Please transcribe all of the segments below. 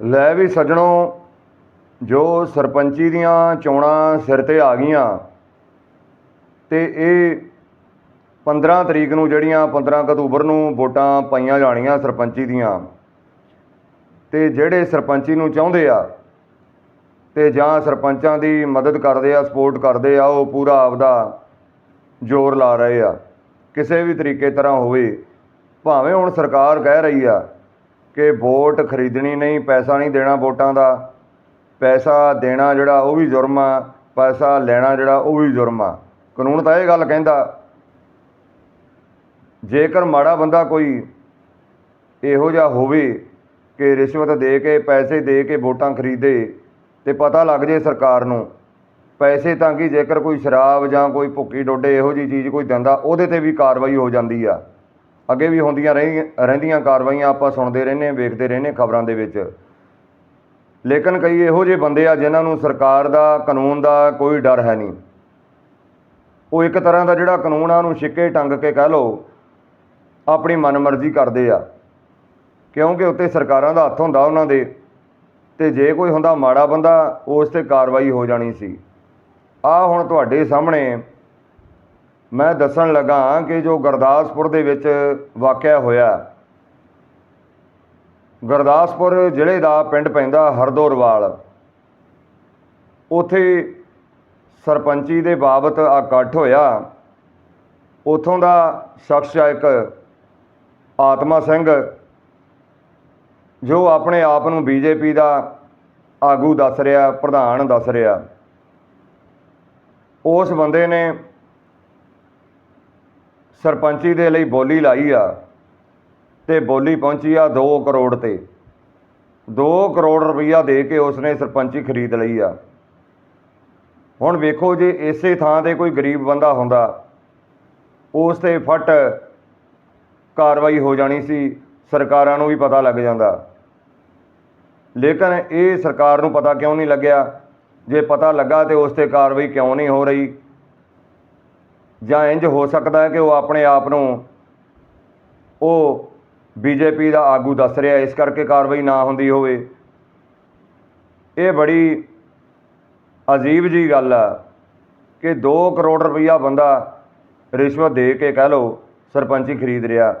ਲੈ ਵੀ ਸੱਜਣੋ, ਜੋ ਸਰਪੰਚੀ ਦੀਆਂ ਚੋਣਾਂ ਸਿਰ ਤੇ ਆ ਗਈਆਂ, ਤੇ ਇਹ 15 ਤਰੀਕ ਨੂੰ ਜਿਹੜੀਆਂ 15 ਅਕਤੂਬਰ ਨੂੰ ਵੋਟਾਂ ਪਾਈਆਂ ਜਾਣੀਆਂ ਸਰਪੰਚੀ ਦੀਆਂ, ਤੇ ਜਿਹੜੇ ਸਰਪੰਚੀ ਨੂੰ ਚਾਹੁੰਦੇ ਆ, ਤੇ ਜਾਂ ਸਰਪੰਚਾਂ ਦੀ ਮਦਦ ਕਰਦੇ ਆ, ਸਪੋਰਟ ਕਰਦੇ ਆ, ਉਹ ਪੂਰਾ ਆਪਦਾ ਜ਼ੋਰ ਲਾ ਰਹੇ ਆ, ਕਿਸੇ ਵੀ ਤਰੀਕੇ ਤਰ੍ਹਾਂ ਹੋਵੇ, ਭਾਵੇਂ ਹੁਣ ਸਰਕਾਰ ਕਹਿ ਰਹੀ ਆ ਕਿ ਵੋਟ ਖਰੀਦਣੀ ਨਹੀਂ, ਪੈਸਾ ਨਹੀਂ ਦੇਣਾ ਵੋਟਾਂ ਦਾ। ਪੈਸਾ ਦੇਣਾ ਜਿਹੜਾ ਉਹ ਵੀ ਜੁਰਮ ਆ, ਪੈਸਾ ਲੈਣਾ ਜਿਹੜਾ ਉਹ ਵੀ ਜੁਰਮ ਆ। ਕਾਨੂੰਨ ਤਾਂ ਇਹ ਗੱਲ ਕਹਿੰਦਾ, ਜੇਕਰ ਮਾੜਾ ਬੰਦਾ ਕੋਈ ਇਹੋ ਜਿਹਾ ਹੋਵੇ ਕਿ ਰਿਸ਼ਵਤ ਦੇ ਕੇ, ਪੈਸੇ ਦੇ ਕੇ ਵੋਟਾਂ ਖਰੀਦੇ ਤੇ ਪਤਾ ਲੱਗ ਜੇ ਸਰਕਾਰ ਨੂੰ, ਪੈਸੇ ਤਾਂ ਕਿ ਜੇਕਰ ਕੋਈ ਸ਼ਰਾਬ ਜਾਂ ਕੋਈ ਭੁੱਕੀ ਡੋਡੇ ਇਹੋ ਜੀ ਚੀਜ਼ ਕੋਈ ਦਿੰਦਾ, ਉਹਦੇ ਤੇ ਵੀ ਕਾਰਵਾਈ ਹੋ ਜਾਂਦੀ ਆ। ਅੱਗੇ ਵੀ ਹੁੰਦੀਆਂ ਰਹੀ, ਰਹਿੰਦੀਆਂ ਕਾਰਵਾਈਆਂ ਆਪਾਂ ਸੁਣਦੇ ਰਹਿੰਦੇ ਹਾਂ, ਵੇਖਦੇ ਰਹਿੰਦੇ ਖਬਰਾਂ ਦੇ ਵਿੱਚ। ਲੇਕਿਨ ਕਈ ਇਹੋ ਜਿਹੇ ਬੰਦੇ ਆ ਜਿਨ੍ਹਾਂ ਨੂੰ ਸਰਕਾਰ ਦਾ, ਕਾਨੂੰਨ ਦਾ ਕੋਈ ਡਰ ਹੈ ਨਹੀਂ। ਉਹ ਇੱਕ ਤਰ੍ਹਾਂ ਦਾ ਜਿਹੜਾ ਕਾਨੂੰਨ ਆ, ਉਹਨੂੰ ਛਿੱਕੇ ਟੰਗ ਕੇ ਕਹਿ ਲਓ, ਆਪਣੀ ਮਨਮਰਜ਼ੀ ਕਰਦੇ ਆ। ਕਿਉਂਕਿ ਉੱਤੇ ਸਰਕਾਰਾਂ ਦਾ ਹੱਥ ਹੁੰਦਾ ਉਹਨਾਂ ਦੇ, ਤੇ ਜੇ ਕੋਈ ਹੁੰਦਾ ਮਾੜਾ ਬੰਦਾ, ਉਸ ਤੇ ਕਾਰਵਾਈ ਹੋ ਜਾਣੀ ਸੀ। ਆ ਹੁਣ ਤੁਹਾਡੇ ਸਾਹਮਣੇ ਮੈਂ ਦੱਸਣ ਲੱਗਾ ਕਿ ਜੋ ਗੁਰਦਾਸਪੁਰ ਦੇ ਵਿੱਚ ਵਾਕਿਆ ਹੋਇਆ ਗੁਰਦਾਸਪੁਰ ਜ਼ਿਲ੍ਹੇ ਦਾ ਪਿੰਡ ਪੈਂਦਾ ਹਰਦੋਰਵਾਲ। ਉਥੇ ਸਰਪੰਚੀ ਦੇ ਬਾਬਤ ਇਕੱਠ ਹੋਇਆ। ਉਥੋਂ ਦਾ ਸ਼ਖਸ ਆ ਇੱਕ ਆਤਮਾ ਸਿੰਘ, ਜੋ ਆਪਣੇ ਆਪ ਨੂੰ ਬੀਜੇਪੀ ਦਾ ਆਗੂ ਦੱਸ ਰਿਹਾ, ਪ੍ਰਧਾਨ ਦੱਸ ਰਿਹਾ। ਉਸ ਬੰਦੇ ਨੇ ਸਰਪੰਚੀ ਦੇ ਲਈ ਬੋਲੀ ਲਾਈ ਆ ਤੇ ਬੋਲੀ ਪਹੁੰਚੀ ਆ 2 ਕਰੋੜ ਤੇ। 2 ਕਰੋੜ ਰੁਪਈਆ ਦੇ ਕੇ ਉਸਨੇ ਸਰਪੰਚੀ ਖਰੀਦ ਲਈ ਆ। ਹੁਣ ਵੇਖੋ ਜੇ ਇਸੇ ਥਾਂ ਤੇ ਕੋਈ ਗਰੀਬ ਬੰਦਾ ਹੁੰਦਾ, ਉਸ ਤੇ ਫਟ ਕਾਰਵਾਈ ਹੋ ਜਾਣੀ ਸੀ, ਸਰਕਾਰਾਂ ਨੂੰ ਵੀ ਪਤਾ ਲੱਗ ਜਾਂਦਾ। ਲੇਕਿਨ ਇਹ ਸਰਕਾਰ ਨੂੰ ਪਤਾ ਕਿਉਂ ਨਹੀਂ ਲੱਗਿਆ? ਜੇ ਪਤਾ ਲੱਗਾ ਤੇ ਉਸ ਤੇ ਕਾਰਵਾਈ ਕਿਉਂ ਨਹੀਂ ਹੋ ਰਹੀ? ਜਾਂ ਇੰਜ ਹੋ ਸਕਦਾ ਹੈ ਕਿ ਉਹ ਆਪਣੇ ਆਪ ਨੂੰ ਉਹ ਬੀਜੇਪੀ ਦਾ ਆਗੂ ਦੱਸ ਰਿਹਾ ਇਸ ਕਰਕੇ ਕਾਰਵਾਈ ਨਾ ਹੁੰਦੀ ਹੋਵੇ। ਇਹ ਬੜੀ ਅਜੀਬ ਜੀ ਗੱਲ ਆ ਕਿ 2 ਕਰੋੜ ਰੁਪਈਆ ਬੰਦਾ ਰਿਸ਼ਵਤ ਦੇ ਕੇ ਕਹਿ ਲਓ ਸਰਪੰਚੀ ਖਰੀਦ ਰਿਹਾ।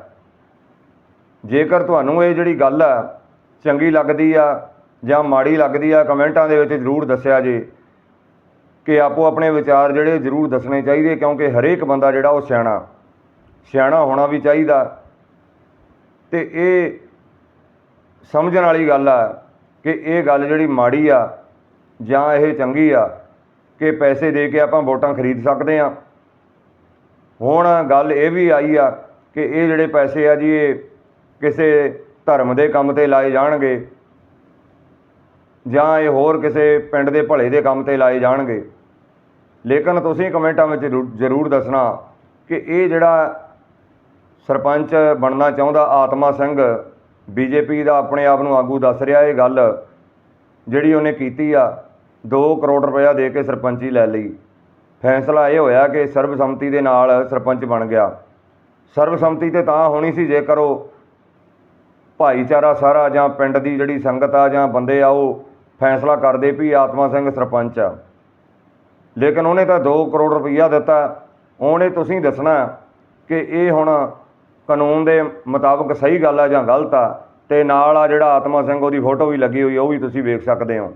ਜੇਕਰ ਤੁਹਾਨੂੰ ਇਹ ਜਿਹੜੀ ਗੱਲ ਆ ਚੰਗੀ ਲੱਗਦੀ ਆ ਜਾਂ ਮਾੜੀ ਲੱਗਦੀ ਆ, ਕਮੈਂਟਾਂ ਦੇ ਵਿੱਚ ਜ਼ਰੂਰ ਦੱਸਿਆ ਜੇ। ਕਿ ਆਪੋ ਆਪਣੇ ਵਿਚਾਰ ਜਿਹੜੇ ਜ਼ਰੂਰ ਦੱਸਣੇ ਚਾਹੀਦੇ, ਕਿਉਂਕਿ ਹਰੇਕ ਬੰਦਾ ਜਿਹੜਾ ਉਹ ਸਿਆਣਾ ਸਿਆਣਾ ਹੋਣਾ ਵੀ ਚਾਹੀਦਾ। ਤੇ ਇਹ ਸਮਝਣ ਵਾਲੀ ਗੱਲ ਆ ਕਿ ਇਹ ਗੱਲ ਜਿਹੜੀ ਮਾੜੀ ਆ ਜਾਂ ਇਹ ਚੰਗੀ ਆ ਕਿ ਪੈਸੇ ਦੇ ਕੇ ਆਪਾਂ ਵੋਟਾਂ ਖਰੀਦ ਸਕਦੇ ਆ ਹੁਣ ਗੱਲ ਇਹ ਵੀ ਆਈ ਆ ਕਿ ਇਹ ਜਿਹੜੇ ਪੈਸੇ ਆ ਜੀ, ਇਹ ਕਿਸੇ ਧਰਮ ਦੇ ਕੰਮ ਤੇ ਲਾਏ ਜਾਣਗੇ। ਜਾਂ ਇਹ ਹੋਰ ਕਿਸੇ ਪਿੰਡ ਦੇ ਭਲੇ ਦੇ ਕੰਮ ਤੇ ਲਾਏ ਜਾਣਗੇ। ਲੇਕਿਨ ਤੁਸੀਂ ਕਮੈਂਟਾਂ ਵਿੱਚ ਜ਼ਰੂ- ਜ਼ਰੂਰ ਦੱਸਣਾ ਕਿ ਇਹ ਜਿਹੜਾ ਸਰਪੰਚ ਬਣਨਾ ਚਾਹੁੰਦਾ ਆਤਮਾ ਸਿੰਘ, ਬੀਜੇਪੀ ਦਾ ਆਪਣੇ ਆਪ ਨੂੰ ਆਗੂ ਦੱਸ ਰਿਹਾ ਇਹ ਗੱਲ, ਜਿਹੜੀ ਉਹਨੇ ਕੀਤੀ ਆ 2 ਕਰੋੜ ਰੁਪਇਆ ਦੇ ਕੇ ਸਰਪੰਚੀ ਲੈ ਲਈ। ਫੈਸਲਾ ਇਹ ਹੋਇਆ ਕਿ ਸਰਬਸੰਮਤੀ ਦੇ ਨਾਲ ਸਰਪੰਚ ਬਣ ਗਿਆ। ਸਰਬਸੰਮਤੀ ਤੇ ਤਾਂ ਹੋਣੀ ਸੀ, ਜੇਕਰ ਉਹ ਭਾਈਚਾਰਾ ਸਾਰਾ ਜਾਂ ਪਿੰਡ ਦੀ ਜਿਹੜੀ ਸੰਗਤ ਆ ਜਾਂ ਬੰਦੇ ਆ, ਉਹ ਫੈਸਲਾ ਕਰਦੇ ਵੀ ਆਤਮਾ ਸਿੰਘ ਸਰਪੰਚ ਆ। ਲੇਕਿਨ ਉਹਨੇ ਤਾਂ 2 ਕਰੋੜ ਰੁਪਈਆ ਦਿੱਤਾ। ਉਹਨੇ ਤੁਸੀਂ ਦੱਸਣਾ ਕਿ ਇਹ ਹੁਣ ਕਾਨੂੰਨ ਦੇ ਮੁਤਾਬਕ ਸਹੀ ਗੱਲ ਆ ਜਾਂ ਗਲਤ ਆ ਤੇ ਨਾਲ ਆ ਜਿਹੜਾ ਆਤਮਾ ਸਿੰਘ ਉਹਦੀ ਫੋਟੋ ਵੀ ਲੱਗੀ ਹੋਈ ਉਹ ਵੀ ਤੁਸੀਂ ਵੇਖ ਸਕਦੇ ਹੋ।